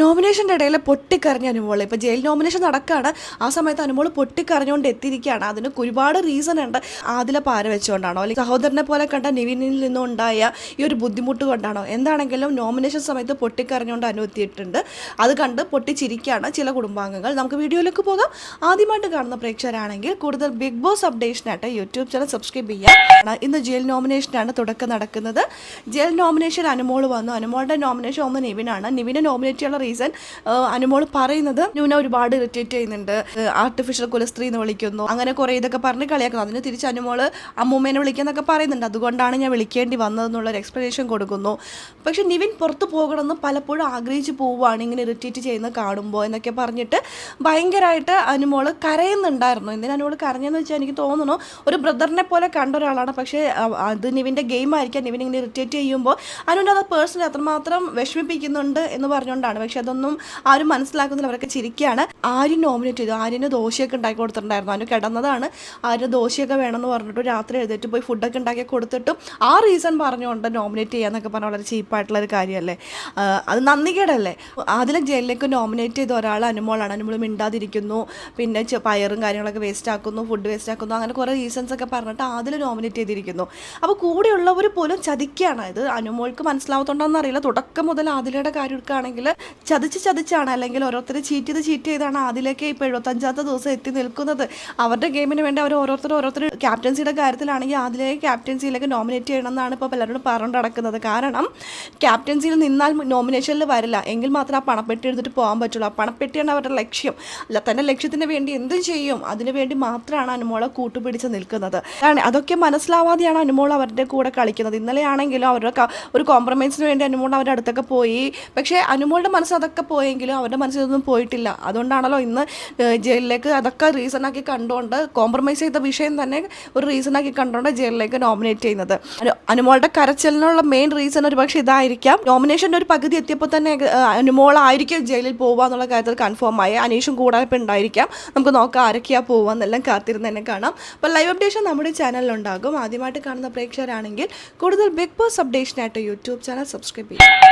നോമിനേഷന്റെ ഇടയിൽ പൊട്ടിക്കറിഞ്ഞ അനുമോൾ ഇപ്പോൾ jail nomination നടക്കുകയാണ് ആ സമയത്ത് അനുമോൾ പൊട്ടിക്കറിഞ്ഞുകൊണ്ട് എത്തിയിരിക്കുകയാണ്. അതിന് ഒരുപാട് റീസൺ ഉണ്ട്. ആദില പാര വെച്ചുകൊണ്ടാണോ അല്ലെങ്കിൽ സഹോദരനെ പോലെ കണ്ട നിവിനിൽ നിന്നുണ്ടായ ഈ ഒരു ബുദ്ധിമുട്ട് കൊണ്ടാണോ? എന്താണെങ്കിലും നോമിനേഷൻ സമയത്ത് പൊട്ടിക്കറിഞ്ഞുകൊണ്ട് അനു എത്തിയിട്ടുണ്ട്. അത് കണ്ട് പൊട്ടിച്ചിരിക്കുകയാണ് ചില കുടുംബാംഗങ്ങൾ. നമുക്ക് വീഡിയോയിലേക്ക് പോകാം. ആദ്യമായിട്ട് കാണുന്ന പ്രേക്ഷകരാണെങ്കിൽ കൂടുതൽ ബിഗ് ബോസ് അപ്ഡേഷനായിട്ട് യൂട്യൂബ് ചാനൽ സബ്സ്ക്രൈബ് ചെയ്യാം. ഇന്ന് ജയിൽ നോമിനേഷനാണ് തുടക്കം നടക്കുന്നത്. ജയിൽ നോമിനേഷൻ അനുമോൾ വന്നു. അനുമോളുടെ നോമിനേഷൻ ഒന്ന് നിവിനാണ്. നിവിനെ നോമിനേറ്റ് ചെയ്യാനുള്ള റീസൺ അനുമോൾ പറയുന്നത് ന്യൂന ഒരുപാട് ഇറിറ്റേറ്റ് ചെയ്യുന്നുണ്ട്. ആർട്ടിഫിഷ്യൽ കുലസ്ത്രീ എന്ന് വിളിക്കുന്നു. അങ്ങനെ കുറേ ഇതൊക്കെ പറഞ്ഞ് കളിയാക്കുന്നു. അതിന് തിരിച്ച് അനുമോൾ അമ്മൂമ്മേനെ വിളിക്കുന്നൊക്കെ പറയുന്നുണ്ട്. അതുകൊണ്ടാണ് ഞാൻ വിളിക്കേണ്ടി വന്നതെന്നുള്ള ഒരു എക്സ്പ്ലനേഷൻ കൊടുക്കുന്നു. പക്ഷെ നിവിൻ പുറത്ത് പോകണമെന്ന് പലപ്പോഴും ആഗ്രഹിച്ച് പോവുകയാണ് ഇങ്ങനെ ഇറിറ്റേറ്റ് ചെയ്യുന്നത് കാണുമ്പോൾ എന്നൊക്കെ പറഞ്ഞിട്ട് ഭയങ്കരമായിട്ട് അനുമോൾ കരയുന്നുണ്ടായിരുന്നു. എന്തിനാ അനുമോൾ കരഞ്ഞെന്ന് വെച്ചാൽ എനിക്ക് തോന്നുന്നു ഒരു ബ്രദറിനെ പോലെ കണ്ട ഒരാളാണ്. പക്ഷേ അത് നിവിന്റെ ഗെയിം ആയിരിക്കാം നിവിൻ ഇങ്ങനെ ഇറിറ്റേറ്റ് ചെയ്യുമ്പോൾ അനുവിന്റെ അത് പേഴ്സണലി അത്രമാത്രം വിഷമിപ്പിക്കുന്നുണ്ട് എന്ന് പറഞ്ഞുകൊണ്ടാണ്. പക്ഷെ അതൊന്നും ആരും മനസ്സിലാക്കുന്നില്ല. അവരൊക്കെ ചിരിക്കുകയാണ്. ആരും നോമിനേറ്റ് ചെയ്തു. ആര്യന് ദോശയൊക്കെ ഉണ്ടാക്കി കൊടുത്തിട്ടുണ്ടായിരുന്നു. അതിന് കിടന്നതാണ്. ആര്യ ദോശയൊക്കെ വേണമെന്ന് പറഞ്ഞിട്ട് രാത്രി എഴുതിയിട്ട് പോയി ഫുഡൊക്കെ ഉണ്ടാക്കി കൊടുത്തിട്ടും ആ റീസൺ പറഞ്ഞുകൊണ്ട് നോമിനേറ്റ് ചെയ്യാന്നൊക്കെ പറഞ്ഞാൽ വളരെ ചീപ്പായിട്ടുള്ള ഒരു കാര്യമല്ലേ? അത് അത് നന്ദികേടല്ലേ? അതിലെ ജയിലിലേക്ക് നോമിനേറ്റ് ചെയ്ത ഒരാൾ അനുമോളാണ്. അനുമോൾ മിണ്ടാതിരിക്കുന്നു. പിന്നെ പയറും കാര്യങ്ങളൊക്കെ വേസ്റ്റ് ആക്കുന്നു ഫുഡ് വേസ്റ്റ് ആക്കുന്നു. അങ്ങനെ കുറേ റീസൺസ് ഒക്കെ പറഞ്ഞിട്ട് അതിൽ നോമിനേറ്റ് ചെയ്തിരിക്കുന്നു. അപ്പോൾ കൂടെയുള്ളവർ പോലും ചതിക്കുകയാണ്. ഇത് അനുമോൾക്ക് മനസ്സിലാവത്തോണ്ടോന്ന് അറിയില്ല തുടക്കം മുതൽ ആദിലയുടെ കാര്യം എടുക്കുകയാണെങ്കിൽ ചതിച്ച് ചതിച്ചാണ് അല്ലെങ്കിൽ ഓരോരുത്തർ ചീറ്റ് ചെയ്ത് ചീറ്റ് ചെയ്താണ് അതിലേക്ക് ഇപ്പോൾ എഴുപത്തഞ്ചാമത്തെ ദിവസം എത്തി നിൽക്കുന്നത്. അവരുടെ ഗെയിമിന് വേണ്ടി അവർ ഓരോരുത്തർ ഓരോരുത്തർ ക്യാപ്റ്റൻസിയുടെ കാര്യത്തിലാണെങ്കിൽ അതിലേക്ക് ക്യാപ്റ്റൻസിയിലേക്ക് നോമിനേറ്റ് ചെയ്യണമെന്നാണ് ഇപ്പോൾ പലരോടും പറഞ്ഞു നടക്കുന്നത്. കാരണം ക്യാപ്റ്റൻസിയിൽ നിന്നാൽ നോമിനേഷനിൽ വരില്ല. എങ്കിൽ മാത്രമേ ആ പണപ്പെട്ടി എടുത്തിട്ട് പോകാൻ പറ്റുള്ളൂ. ആ പണപ്പെട്ടിയാണ് അവരുടെ ലക്ഷ്യം. അല്ല തന്റെ ലക്ഷ്യത്തിന് വേണ്ടി എന്തും ചെയ്യും? അതിനു വേണ്ടി മാത്രമാണ് അനുമോള കൂട്ടുപിടിച്ച് നിൽക്കുന്നത്. അതൊക്കെ മനസ്സിലാവാതെയാണ് അനുമോൾ അവരുടെ കൂടെ കളിക്കുന്നത്. ഇന്നലെയാണെങ്കിലും അവരുടെ ഒരു കോംപ്രമൈസിന് വേണ്ടി അനുമോൾ അവരുടെ അടുത്തൊക്കെ പോയി. പക്ഷേ അനുമോളുടെ മനസ്സ് അതൊക്കെ പോയെങ്കിലും അവരുടെ മനസ്സിൽ ഒന്നും പോയിട്ടില്ല. അതുകൊണ്ടാണല്ലോ ഇന്ന് ജയിലിലേക്ക് അതൊക്കെ റീസണാക്കി കണ്ടുകൊണ്ട് കോംപ്രമൈസ് ചെയ്ത വിഷയം തന്നെ ഒരു റീസണാക്കി കണ്ടുകൊണ്ട് ജയിലിലേക്ക് നോമിനേറ്റ് ചെയ്യുന്നത്. അനു- അനുമോളുടെ കരച്ചിലിനുള്ള മെയിൻ റീസൺ ഒരു പക്ഷേ ഇതായിരിക്കാം. നോമിനേഷന്റെ ഒരു പകുതി എത്തിയപ്പോൾ തന്നെ അനുമോളായിരിക്കും ജയിലിൽ പോവുക എന്നുള്ള കാര്യത്തിൽ കൺഫേം ആയി. അനീഷും കൂടാതെ ഉണ്ടായിരിക്കാം. നമുക്ക് നോക്കാം ആരൊക്കെയാ പോവുക എന്നെല്ലാം കാത്തിരുന്ന് തന്നെ കാണാം. അപ്പോൾ ലൈവ് അപ്ഡേഷൻ നമ്മുടെ ചാനലിലുണ്ടാകും ആദ്യമായിട്ട് കാണുന്ന പ്രേക്ഷകരാണെങ്കിൽ കൂടുതൽ ബിഗ് ബോസ് അപ്ഡേഷനായിട്ട് യൂട്യൂബ് ചാനൽ സബ്സ്ക്രൈബ് ചെയ്യും